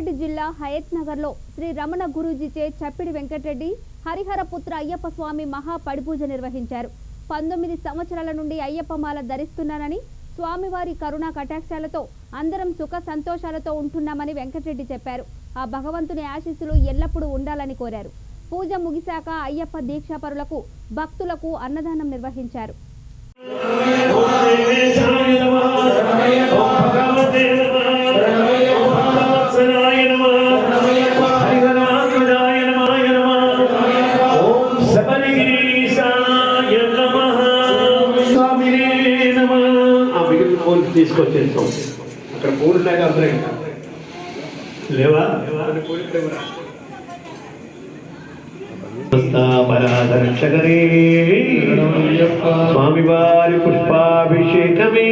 రంగారెడ్డి జిల్లా హయత్ నగర్లో శ్రీ రమణ గురూజీచే చప్పిడి వెంకటరెడ్డి హరిహరపుత్ర అయ్యప్ప స్వామి మహా పడిపూజ నిర్వహించారు పంతొమ్మిది సంవత్సరాల నుండి అయ్యప్ప మాల ధరిస్తున్నానని స్వామివారి కరుణా కటాక్షాలతో అందరం సుఖ సంతోషాలతో ఉంటున్నామని వెంకటరెడ్డి చెప్పారు ఆ భగవంతుని ఆశీస్సులు ఎల్లప్పుడూ ఉండాలని కోరారు పూజ ముగిశాక అయ్యప్ప దీక్షాపరులకు భక్తులకు అన్నదానం నిర్వహించారు తీసుకొచ్చేస్తాం అక్కడ పూలు ఉన్నాయి అందరూ ఇంకా లేవా కొన్ని పూలు ఇక్కడ కూడా. పరాదర్శకరే స్వామివారి పుష్పాభిషేకమే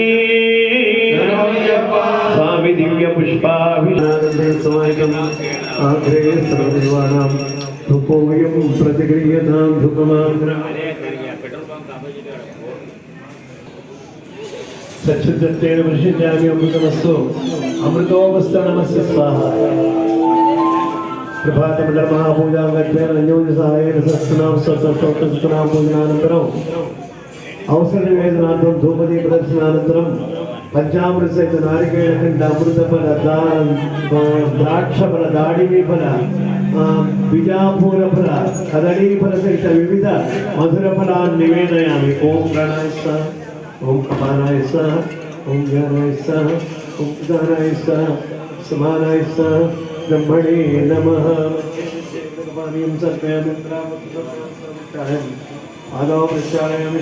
స్వామి దివ్య పుష్పాభిషేకం ఆగ్రే సర్వదేవానాం ధూపోయం ప్రతిగృహ్యతాం ధూపమాగ్ర సచ్చిత్తేన వృషించామి అమృతమస్తు అమృతోమస్తు నమస్య స్వాహ ప్రభాతముల మహాపూజాంగత్వేన అన్యోన్య సహాయేన సత్సునాం సత్సత్సత్సునాం పూజనానంతరం అవసర నివేదనార్థం ధూపదీ ప్రదర్శనానంతరం పంచామృత సహిత నారికేళ ఖండ అమృత ఫల ద్రాక్ష ఫల దాడిమి ఫల బిజాపూర ఫల కదళీ ఫల సహిత వివిధ మధుర ఫలాన్ని నివేదయామి ఓం గణాయ స్వాహ ఓం కపాలాయ స్వాహ ఓం జ్ఞానాయ స్వాహ ఓం ఉదానాయ స్వాహ సమానాయ స్వాహ బ్రహ్మణే నమః పానీయం సమర్పయామి ఆదౌ ప్రక్షాళయామి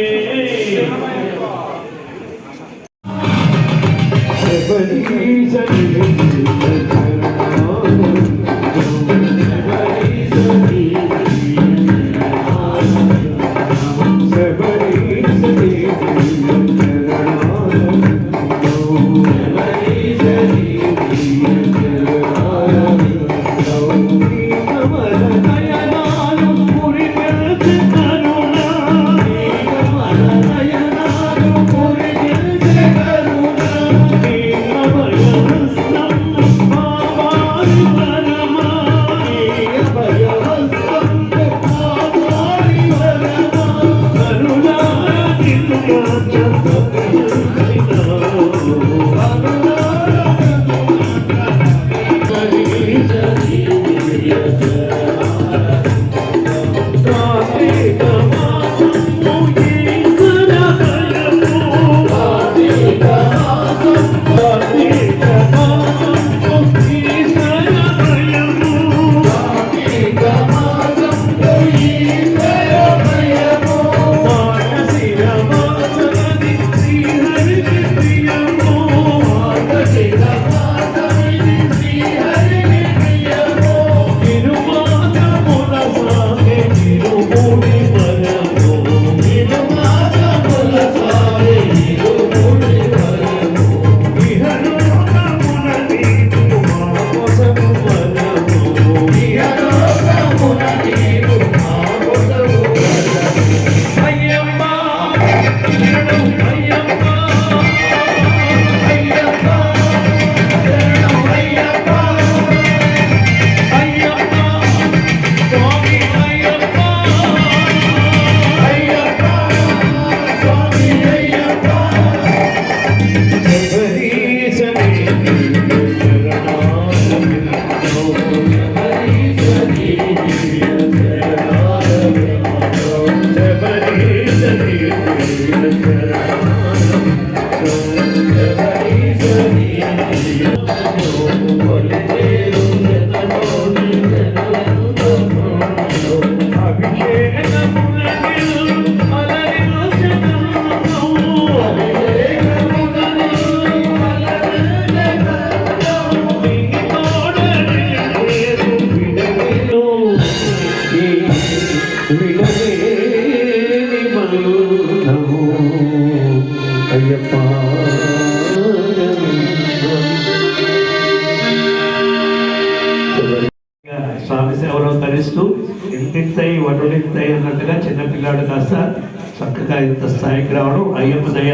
ఇంత స్థాయికి రావడం అయ్యప్ప దయ.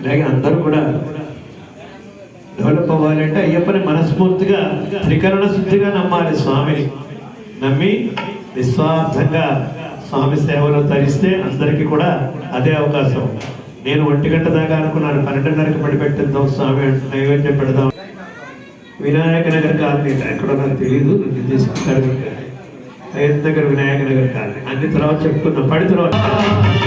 ఇలాగే అందరూ కూడా డెవలప్ అవ్వాలంటే అయ్యప్పని మనస్ఫూర్తిగా త్రికరణ శుద్ధిగా నమ్మాలి స్వామిని నమ్మి నిస్వార్థంగా స్వామి సేవలో తరిస్తే అందరికీ కూడా అదే అవకాశం. నేను ఒంటి గంట దాకా అనుకున్నాను పన్నెండున్నరకి పడిపెట్టిద్దాం స్వామి నైవేద్యం పెడదాం. వినాయక నగర్ కాలనీ ఎక్కడో నాకు తెలియదు నాకు తీసుకుంటారు ఐదు దగ్గర వినాయక నగర్ కాలనీ. అన్ని తర్వాత చెప్పుకుందాం. పడి తర్వాత శ్రీ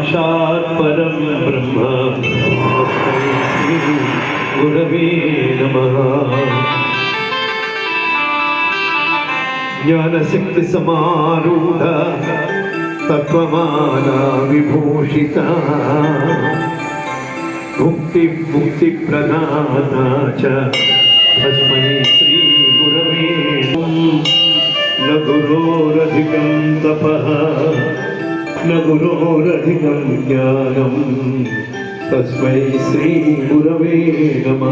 സാക്ഷാത് പരം ബ്രഹ്മ. ഗുരവേ നമ. ജ്ഞാനശക്തി സമാരൂഢ തത്വമാന വിഭൂഷിത. ഭുക്തി മുക്തി പ്രധാന ഭസ്മൈ ശ്രീ ഗുരവേ न गुरोरधिकं तपः ലഘുനോരധികം ജ്ഞാനം തസ്മൈ ശ്രീ ഗുരവേ നമ.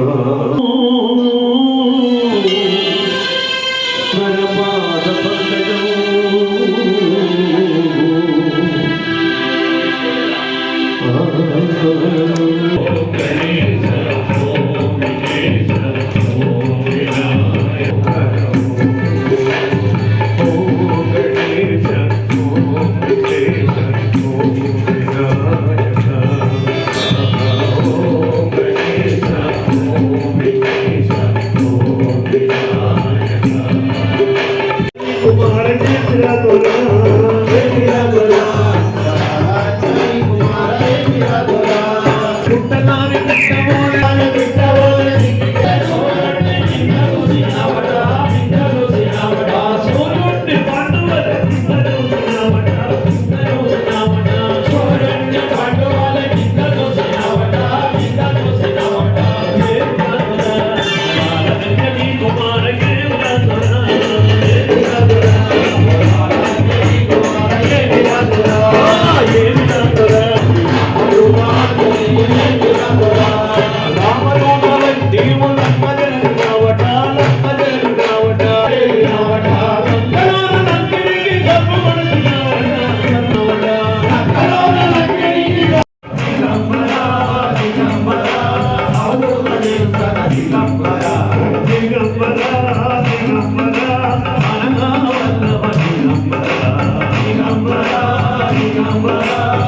तुम्हारे दिल दिया तो ना তোমার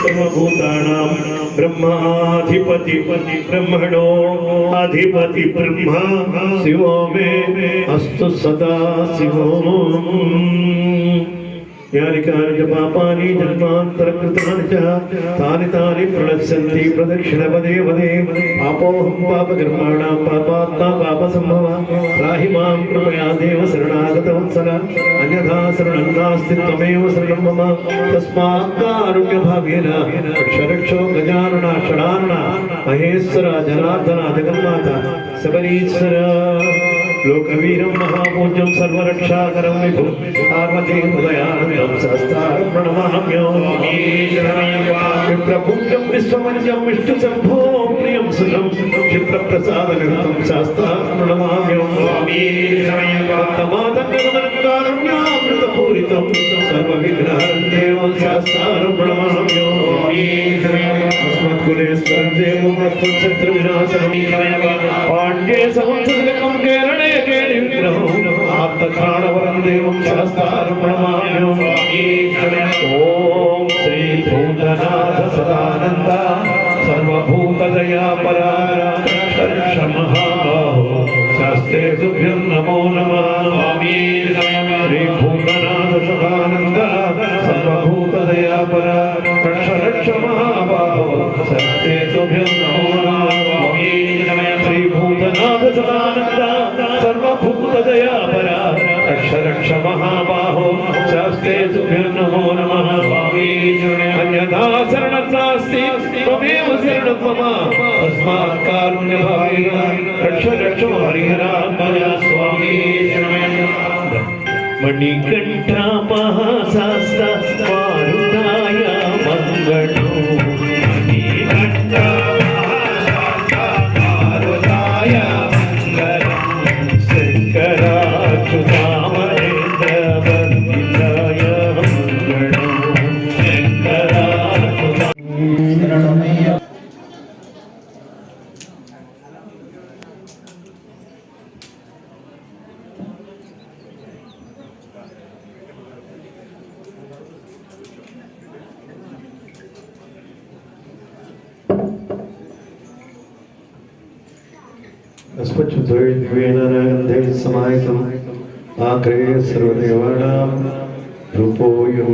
सर्वभूतानां ब्रह्माधिपति ब्रह्मणो अधिपति ब्रह्मा शिवो मे अस्तु सदा शिवो యాని కాని పాపాని జన్మాంతరకృతాని చ తాని తాని ప్రణశ్యంతి ప్రదక్షిణ పదే పదే పాపోహం పాపకర్మాణం పాపాత్మ పాప సంభవ రాహి మాం కృపయా దేవ శరణాగత వత్సల అన్యథా శరణం నాస్తి త్వమేవ శరణం మమ తస్మాత్ కారుణ్య భావేన రక్షరక్షో గజానన షడానన మహేశ్వర జనార్దన జగన్నాథ శబరీశ్వర लोकवीरं महापूज्यं सर्वरक्षाकरं विभुं पार्वतीहृदयानं सहस्रारं प्रणमाम्योप्रपूज्यं विश्वमन्यं विष्णुशम्भो प्रियं सुखं क्षिप्रप्रसादनिरतं शास्त्रारं प्रणमाम्योमादङ्गमनकारुण्यामृतपूरितं सर्वविग्रहं देवं शास्त्रारं प्रणमाम्यो శత్రు వినాశనం పాండే సంవత్సరం కేరణే కేణిగ్రహం ఆత్మకాణవరం దేవం సరస్తారు ప్రమాణం ఓం శ్రీ భూతనాథ సదానంద సర్వభూతదయా పరారా షమహాబాహో శాస్త్రే తుభ్యం నమో నమః. శ్రీ భూతనాథ సదానంద दयापरा रक्ष महाबाहो सत्ये तुभ्यो महाबाहो सत्ये तुभ्यो नमो। नमः स्वामी अन्यथा शरणत्नास्ति त्वमेव शरणं मम तस्मात् कारुण्यभावेन रक्ष रक्ष हरिहरा मया स्वामी मणिकण्ठा महा आग्रेयस्रवदेवानां रूपो यो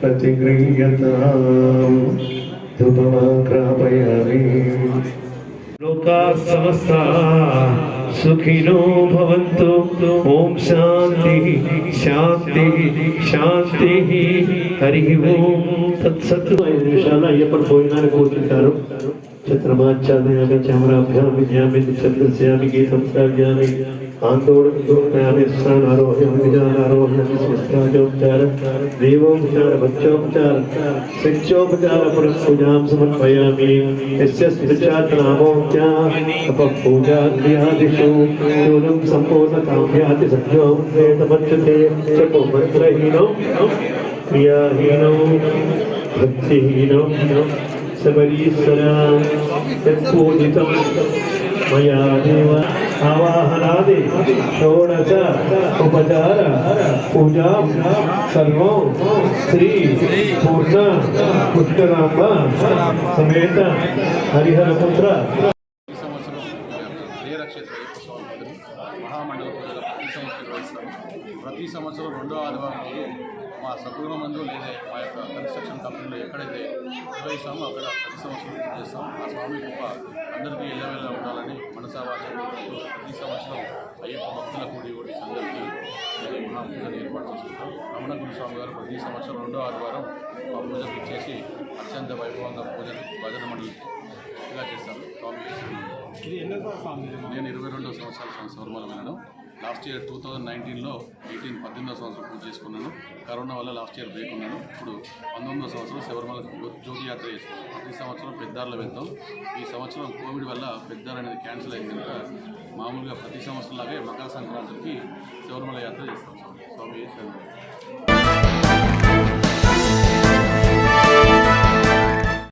प्रतिगृह्यतां धृतमाक्रापयामि लोका समस्ता सुखिनो भवन्तु ॐ शान्तिः शान्तिः शान्तिः हरिः ओं तत्सत् विशाल अय्यप्पन भोजनानि कोचितारु छत्रमाचार्यामि चमराभ्यां विद्यामि छत्रस्यामि गीतं श्राव्यामि आंदोलन आरोहण विजान आरोहण शिष्टाचोपचार देवोपचार, बच्चोपचार, शिक्षोपचार पुरस्पूजा समर्पयामी। यस्य स्मृचातनामोच्या अपपूजाद्यादिषु न्यूनं सम्पूर्णकाम्याति सद्यों वेदमच्यते चपोमन्त्रहीनौ क्रियाहीनौ, भक्तिहीनौ सबरीश्वरा यत्पूजितम्। శబరీశ్వర యత్పూజితం మయా దేవ ఆవాహనాది షోడశ ఉపచార పూజా సర్వం శ్రీ పూర్ణ పుష్కరాంబ సమేత హరిహరపుత్ర ఈ సంవత్సరం ప్రియరక్షేత్ర అయ్యప్ప స్వామి వారిని మహామండల పూజలు ప్రతి సంవత్సరం నిర్వహిస్తాము ప్రతి సంవత్సరం రెండో ఆదివారం రోజు మా సద్గుణ మందు లేదా మా యొక్క కన్స్ట్రక్షన్ కంపెనీలో ఎక్కడైతే నిర్వహిస్తామో అక్కడ ప్రతి సంవత్సరం పూజ చేస్తాం. ఆ స్వామి కృప అందరికీ ఎల్లవెల్ల ఉండాలని మనసావాచం ప్రతి సంవత్సరం అయ్యప్ప భక్తుల కూడి ఓడి అందరికీ మహాపూజను ఏర్పాటు చేసుకుంటాం. రమణ గురు స్వామి గారు ప్రతి సంవత్సరం రెండో ఆదివారం మా పూజకు ఇచ్చేసి అత్యంత వైభవంగా పూజలు భజన మండలికి ఇలా చేస్తాను స్వామి. నేను ఇరవై రెండో సంవత్సరాల సంవత్సరం లాస్ట్ ఇయర్ టూ థౌజండ్ నైన్టీన్లో ఎయిటీన్ పద్దెనిమిదో సంవత్సరం పూజ చేసుకున్నాను. కరోనా వల్ల లాస్ట్ ఇయర్ బ్రేక్ ఉన్నాను. ఇప్పుడు పంతొమ్మిదో సంవత్సరం శబరిమల జ్యోతి యాత్ర చేస్తున్నాను. ప్రతి సంవత్సరం పెద్దార్లో వెళ్తాం. ఈ సంవత్సరం కోవిడ్ వల్ల పెద్దార్ అనేది క్యాన్సిల్ అయింది కనుక మామూలుగా ప్రతి సంవత్సరం లాగే మకర సంక్రాంతికి శబరిమల యాత్ర చేస్తాం. స్వామి స్వామి